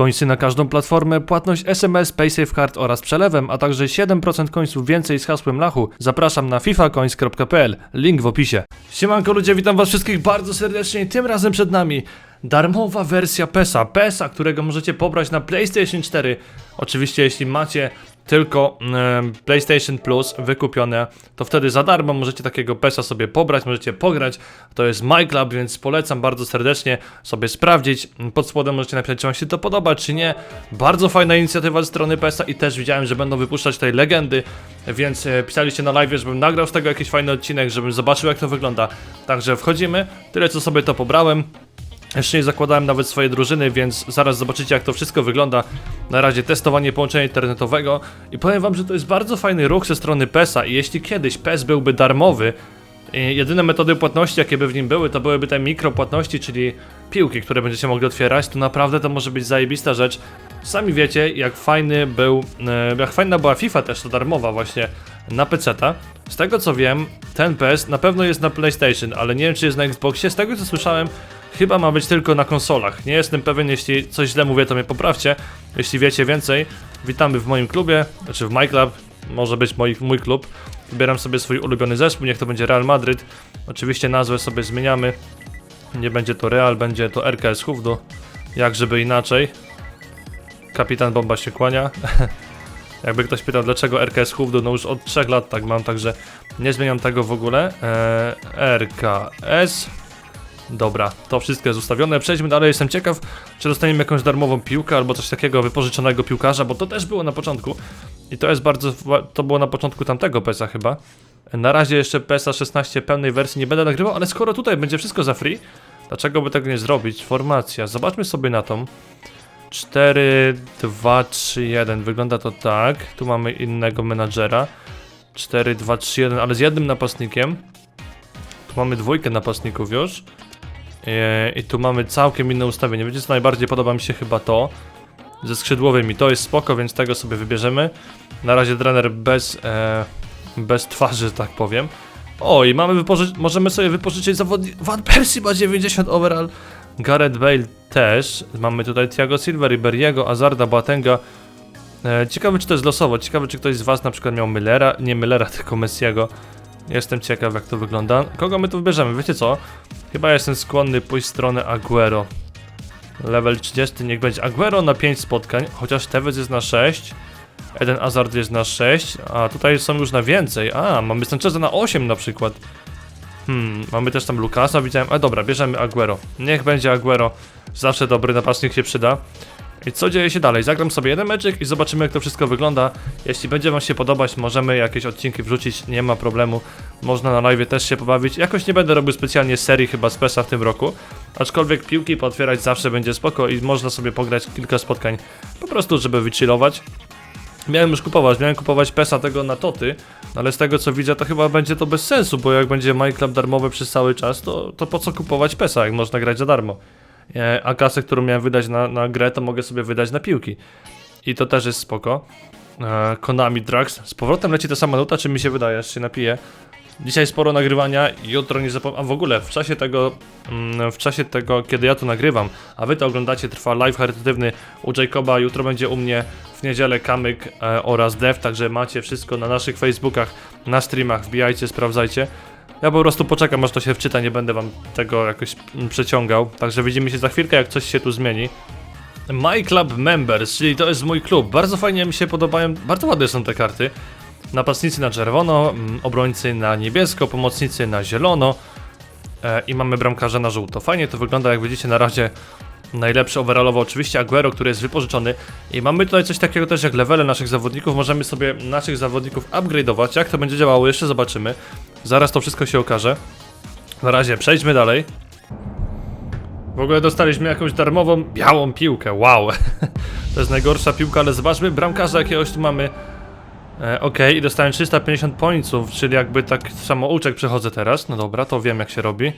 Końsy na każdą platformę, płatność SMS, PaySafeCard oraz przelewem, a także 7% końców więcej z hasłem Lachu. Zapraszam na fifacoins.pl, link w opisie. Siemanko ludzie, witam was wszystkich bardzo serdecznie. Tym razem przed nami darmowa wersja PESA. PESA, którego możecie pobrać na PlayStation 4. Oczywiście jeśli macie tylko PlayStation Plus wykupione, to wtedy za darmo możecie takiego PESA sobie pobrać, możecie pograć. To jest MyClub, więc polecam bardzo serdecznie sobie sprawdzić. Pod spodem możecie napisać, czy wam się to podoba, czy nie. Bardzo fajna inicjatywa ze strony PESA i też widziałem, że będą wypuszczać tutaj legendy, więc e, pisaliście na live, żebym nagrał z tego jakiś fajny odcinek, żebym zobaczył jak to wygląda. Także wchodzimy, tyle co sobie to pobrałem. Jeszcze nie zakładałem nawet swojej drużyny, więc zaraz zobaczycie jak to wszystko wygląda. Na razie testowanie połączenia internetowego i powiem wam, że to jest bardzo fajny ruch ze strony PESA i jeśli kiedyś PES byłby darmowy, i jedyne metody płatności jakie by w nim były, to byłyby te mikropłatności, czyli piłki, które będziecie mogli otwierać, to naprawdę to może być zajebista rzecz. Sami wiecie, jak fajny był, e, jak fajna była FIFA też, to darmowa właśnie na PC-ta. Z tego co wiem, ten PES na pewno jest na PlayStation, ale nie wiem czy jest na Xboxie. Z tego co słyszałem, chyba ma być tylko na konsolach. Nie jestem pewien, jeśli coś źle mówię, to mnie poprawcie. Jeśli wiecie więcej, witamy w moim klubie, znaczy w MyClub, może być mój, mój klub. Wybieram sobie swój ulubiony zespół, niech to będzie Real Madryt. Oczywiście nazwę sobie zmieniamy. Nie będzie to Real, będzie to RKS Hufdu. Jak żeby inaczej. Kapitan Bomba się kłania. Jakby ktoś pytał dlaczego RKS Hufdu, no już od 3 lat tak mam, także nie zmieniam tego w ogóle. Eee, RKS. Dobra, to wszystko jest ustawione. Przejdźmy dalej. Jestem ciekaw, czy dostaniemy jakąś darmową piłkę albo coś takiego wypożyczonego piłkarza, bo to też było na początku. I to jest bardzo. To było na początku tamtego PESA chyba. Na razie jeszcze PESA 16 pełnej wersji nie będę nagrywał, ale skoro tutaj będzie wszystko za free, dlaczego by tego nie zrobić? Formacja. Zobaczmy sobie na tą. 4, 2, 3, 1. Wygląda to tak. Tu mamy innego menadżera. 4, 2, 3, 1, ale z jednym napastnikiem. Tu mamy dwójkę napastników już. Eee, I tu mamy całkiem inne ustawienie. Wiecie co najbardziej podoba mi się chyba to. Ze skrzydłowymi. To jest spoko, więc tego sobie wybierzemy. Na razie trener bez, e, bez twarzy, że tak powiem. O, i mamy możemy sobie wypożyczyć zawodnik. Van Persie ma 90 overall. Gareth Bale też. Mamy tutaj Thiago Silva, Riberiego, Azarda, Boatenga. E, ciekawe czy to jest losowo. Ciekawe czy ktoś z was na przykład miał Millera. Nie Millera, tylko Messiego. Jestem ciekaw jak to wygląda. Kogo my tu wybierzemy? Wiecie co? Chyba jestem skłonny pójść w stronę Aguero. Level 30 niech będzie Aguero na 5 spotkań, chociaż Tevez jest na 6. Eden Hazard jest na 6, a tutaj są już na więcej. A, mamy Sancheza na 8 na przykład. Hmm, mamy też tam Lukasa, widziałem. A dobra, bierzemy Aguero. Niech będzie Aguero. Zawsze dobry napastnik się przyda. I co dzieje się dalej? Zagram sobie jeden meczek i zobaczymy jak to wszystko wygląda. Jeśli będzie wam się podobać, możemy jakieś odcinki wrzucić, nie ma problemu. Można na live też się pobawić. Jakoś nie będę robił specjalnie serii chyba z PESA w tym roku. Aczkolwiek piłki pootwierać zawsze będzie spoko i można sobie pograć kilka spotkań po prostu, żeby wychillować. Miałem już kupować, miałem kupować PESA tego na toty, ale z tego co widzę to chyba będzie to bez sensu, bo jak będzie MyClub darmowy przez cały czas, to, to po co kupować PESA, jak można grać za darmo. E, A kasę, którą miałem wydać na, na grę, to mogę sobie wydać na piłki. I to też jest spoko. E, Konami Drugs. Z powrotem leci ta sama nuta, czy mi się wydaje, aż się napiję. Dzisiaj sporo nagrywania, jutro nie zapomnę. A w ogóle w czasie tego, mm, w czasie tego, kiedy ja to nagrywam, a wy to oglądacie, trwa live charytatywny u Jacoba, jutro będzie u mnie w niedzielę Kamyk e, oraz Dev, także macie wszystko na naszych Facebookach, na streamach, wbijajcie, sprawdzajcie. Ja po prostu poczekam, aż to się wczyta, nie będę wam tego jakoś mm, przeciągał. Także widzimy się za chwilkę, jak coś się tu zmieni. My Club Members, czyli to jest mój klub. Bardzo fajnie mi się podobają, bardzo ładne są te karty. Napastnicy na czerwono, mm, obrońcy na niebiesko, pomocnicy na zielono e, i mamy bramkarza na żółto. Fajnie to wygląda, jak widzicie na razie najlepszy overallowo oczywiście Aguero, który jest wypożyczony i mamy tutaj coś takiego też jak levele naszych zawodników, możemy sobie naszych zawodników upgrade'ować, jak to będzie działało jeszcze zobaczymy. Zaraz to wszystko się okaże. Na razie przejdźmy dalej. W ogóle dostaliśmy jakąś darmową białą piłkę, wow. to jest najgorsza piłka, ale zobaczmy bramkarza jakiegoś tu mamy. E, Okej, i dostałem 350 pońców, czyli jakby tak samouczek przechodzę teraz. No dobra, to wiem jak się robi.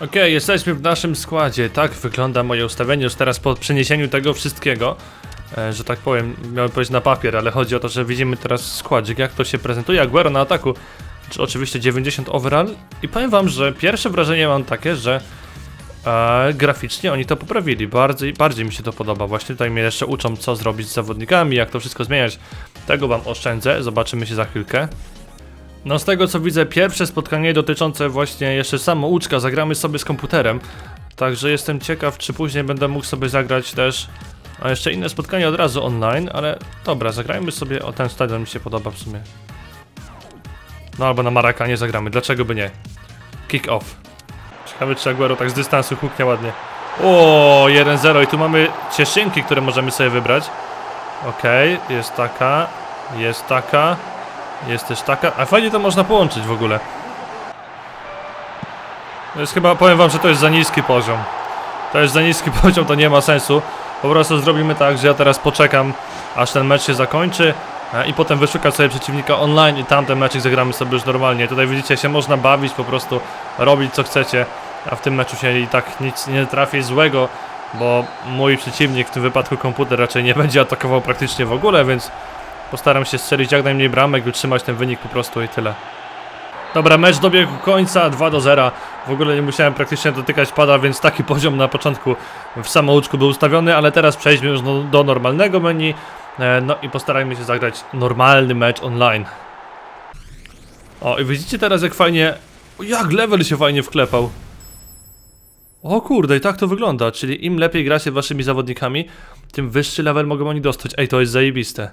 Okej, jesteśmy w naszym składzie. Tak wygląda moje ustawienie już teraz po przeniesieniu tego wszystkiego. E, że tak powiem, miałem powiedzieć na papier, ale chodzi o to, że widzimy teraz składzik, jak to się prezentuje. Aguero na ataku, czy oczywiście 90 overall. I powiem wam, że pierwsze wrażenie mam takie, że E, graficznie oni to poprawili, bardziej, bardziej mi się to podoba. Właśnie tutaj mnie jeszcze uczą, co zrobić z zawodnikami, jak to wszystko zmieniać. Tego wam oszczędzę, zobaczymy się za chwilkę. No z tego co widzę, pierwsze spotkanie dotyczące właśnie jeszcze samouczka, zagramy sobie z komputerem. Także jestem ciekaw, czy później będę mógł sobie zagrać też a jeszcze inne spotkanie od razu online, ale dobra, zagrajmy sobie, o ten stadion mi się podoba w sumie. No albo na Marakanie zagramy, dlaczego by nie? Kick off. Ciekawe czy Aguero tak z dystansu huknie ładnie. O, 1-0 i tu mamy cieszynki, które możemy sobie wybrać. Okej, jest taka, jest taka, jest też taka, a fajnie to można połączyć w ogóle. To jest chyba, powiem wam, że to jest za niski poziom. To jest za niski poziom, to nie ma sensu. Po prostu zrobimy tak, że ja teraz poczekam, aż ten mecz się zakończy e, i potem wyszukam sobie przeciwnika online i tamten mecz zagramy sobie już normalnie. Tutaj widzicie, się można bawić, po prostu robić co chcecie, a w tym meczu się i tak nic nie trafi złego, bo mój przeciwnik, w tym wypadku komputer, raczej nie będzie atakował praktycznie w ogóle, więc postaram się strzelić jak najmniej bramek, utrzymać ten wynik po prostu i tyle. Dobra, mecz dobiegł końca 2 do 0. W ogóle nie musiałem praktycznie dotykać pada, więc taki poziom na początku w samouczku był ustawiony, ale teraz przejdźmy już do, do normalnego menu. E, no i postarajmy się zagrać normalny mecz online. O, i widzicie teraz jak fajnie. Jak level się fajnie wklepał. O kurde, i tak to wygląda. Czyli im lepiej gracie waszymi zawodnikami, tym wyższy level mogą oni dostać. Ej, to jest zajebiste.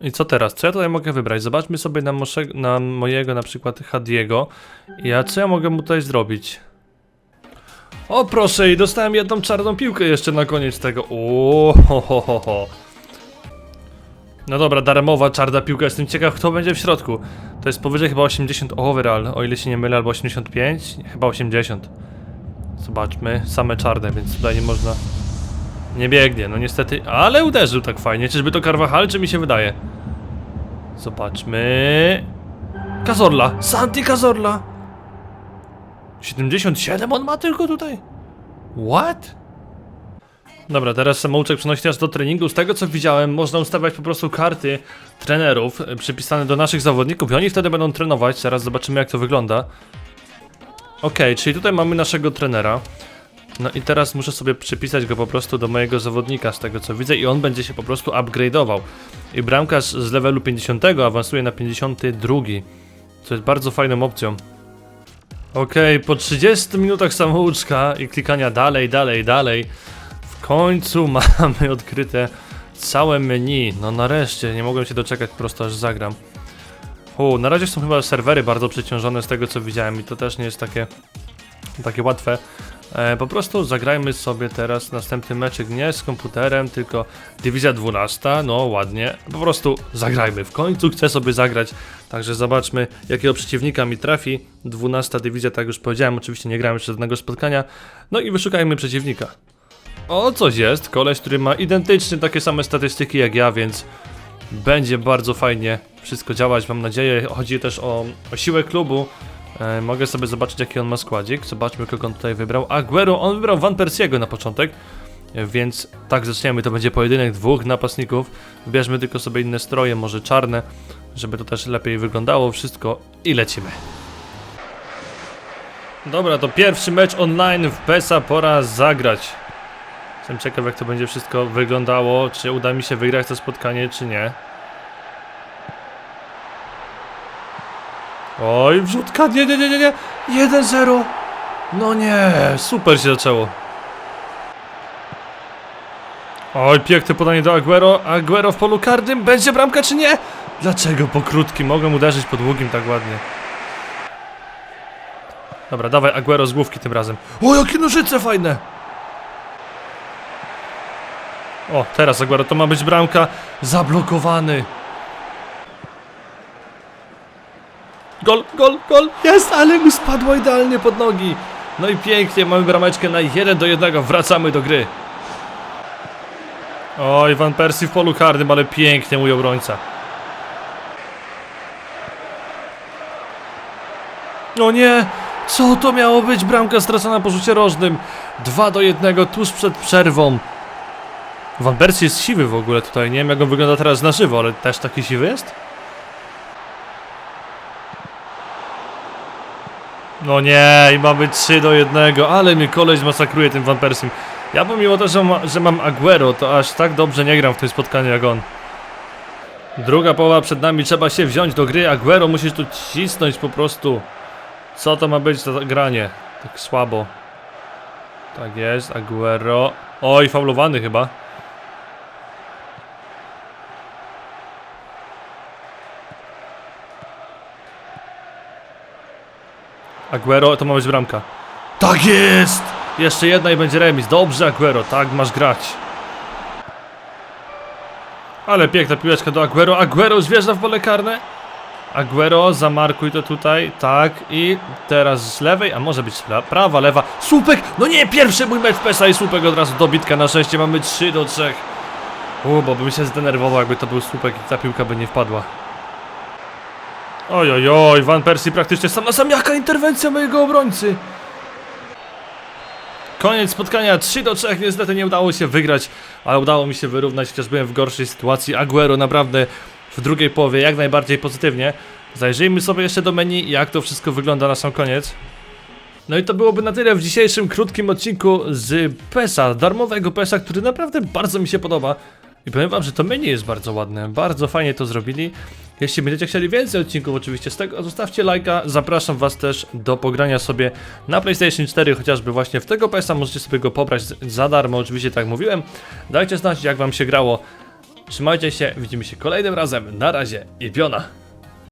I co teraz? Co ja tutaj mogę wybrać? Zobaczmy sobie na, na mojego na przykład Hadiego. Ja co ja mogę mu tutaj zrobić? O proszę, i dostałem jedną czarną piłkę jeszcze na koniec tego. O, ho, ho, ho, ho. No dobra, darmowa czarna piłka, jestem ciekaw kto będzie w środku. To jest powyżej chyba 80 overall, o ile się nie mylę, albo 85? Nie, Chyba 80. Zobaczmy, same czarne, więc tutaj nie można... Nie biegnie, no niestety, ale uderzył tak fajnie. Czyżby to Carvajal, czy mi się wydaje? Zobaczmy. Cazorla! Santi Cazorla! 77 on ma tylko tutaj? What? Dobra, teraz samouczek przenosi nas do treningu. Z tego co widziałem, można ustawiać po prostu karty trenerów e, przypisane do naszych zawodników i oni wtedy będą trenować. Zaraz zobaczymy jak to wygląda. Okej, czyli tutaj mamy naszego trenera. No i teraz muszę sobie przypisać go po prostu do mojego zawodnika z tego co widzę i on będzie się po prostu upgrade'ował. I bramkarz z levelu 50 awansuje na 52, co jest bardzo fajną opcją. Okej, po 30 minutach samouczka i klikania dalej, dalej, dalej, w końcu mamy odkryte całe menu. No nareszcie, nie mogłem się doczekać, po prostu aż zagram. U, na razie są chyba serwery bardzo przeciążone z tego co widziałem i to też nie jest takie, takie łatwe. E, po prostu zagrajmy sobie teraz następny meczek nie z komputerem, tylko Dywizja 12, no ładnie. Po prostu zagrajmy. W końcu chcę sobie zagrać, także zobaczmy jakiego przeciwnika mi trafi. 12 Dywizja, tak już powiedziałem, oczywiście nie grałem jeszcze żadnego spotkania. No i wyszukajmy przeciwnika. O, coś jest, koleś, który ma identycznie takie same statystyki jak ja, więc będzie bardzo fajnie wszystko działać, mam nadzieję. Chodzi też o, o siłę klubu. E, mogę sobie zobaczyć jaki on ma składzik. Zobaczmy kogo on tutaj wybrał. Aguero, on wybrał Van Persiego na początek. E, Więc tak zaczniemy, to będzie pojedynek dwóch napastników. Wybierzmy tylko sobie inne stroje, może czarne, żeby to też lepiej wyglądało wszystko i lecimy. Dobra, to pierwszy mecz online w PESA, pora zagrać. Jestem ciekaw jak to będzie wszystko wyglądało, czy uda mi się wygrać to spotkanie, czy nie. Oj, wrzutka, nie, nie, nie, nie, nie, 1-0. No nie, super się zaczęło. Oj, piękne podanie do Aguero, Aguero w polu karnym, będzie bramka czy nie? Dlaczego po krótkim, mogłem uderzyć po długim tak ładnie. Dobra, dawaj Aguero z główki tym razem. O, jakie nożyce fajne! O, teraz Aguero, to ma być bramka, zablokowany. Gol, gol, gol, jest, ale mu spadło idealnie pod nogi. No i pięknie, mamy brameczkę na 1 do 1, wracamy do gry. Oj, Van Persie w polu karnym, ale pięknie mój obrońca. O nie, co to miało być? Bramka stracona po rzucie rożnym. 2 do 1 tuż przed przerwą. Van Persie jest siwy w ogóle tutaj, nie wiem jak on wygląda teraz na żywo, ale też taki siwy jest? No nie, i mamy 3 do 1, ale mnie koleś masakruje tym Van Persim. Ja pomimo to, że, ma, że mam Aguero, to aż tak dobrze nie gram w tym spotkaniu jak on. Druga połowa przed nami, trzeba się wziąć do gry. Aguero musisz tu cisnąć po prostu. Co to ma być to granie? Tak słabo. Tak jest, Aguero. Oj, faulowany chyba. Aguero, to ma być bramka. Tak jest! Jeszcze jedna i będzie remis. Dobrze, Aguero, tak masz grać. Ale piękna piłeczka do Aguero. Aguero wjeżdża w pole karne. Aguero, zamarkuj to tutaj, tak i teraz z lewej, a może być pra- prawa, lewa, słupek, no nie, pierwszy mój mecz PESA i słupek od razu dobitka, na szczęście mamy 3 do 3. U, bo bym się zdenerwował, jakby to był słupek i ta piłka by nie wpadła. Oj, oj, oj, Van Persie praktycznie sam na sam, jaka interwencja mojego obrońcy. Koniec spotkania 3 do 3, niestety nie udało się wygrać, ale udało mi się wyrównać, chociaż byłem w gorszej sytuacji. Aguero naprawdę w drugiej połowie jak najbardziej pozytywnie. Zajrzyjmy sobie jeszcze do menu, jak to wszystko wygląda na sam koniec. No i to byłoby na tyle w dzisiejszym krótkim odcinku z PESA, darmowego PESA, który naprawdę bardzo mi się podoba. I powiem wam, że to menu jest bardzo ładne, bardzo fajnie to zrobili. Jeśli będziecie chcieli więcej odcinków oczywiście z tego, zostawcie lajka. Zapraszam was też do pogrania sobie na PlayStation 4, chociażby właśnie w tego PESA. Możecie sobie go pobrać za darmo, oczywiście tak mówiłem. Dajcie znać jak wam się grało. Trzymajcie się, widzimy się kolejnym razem. Na razie i piona.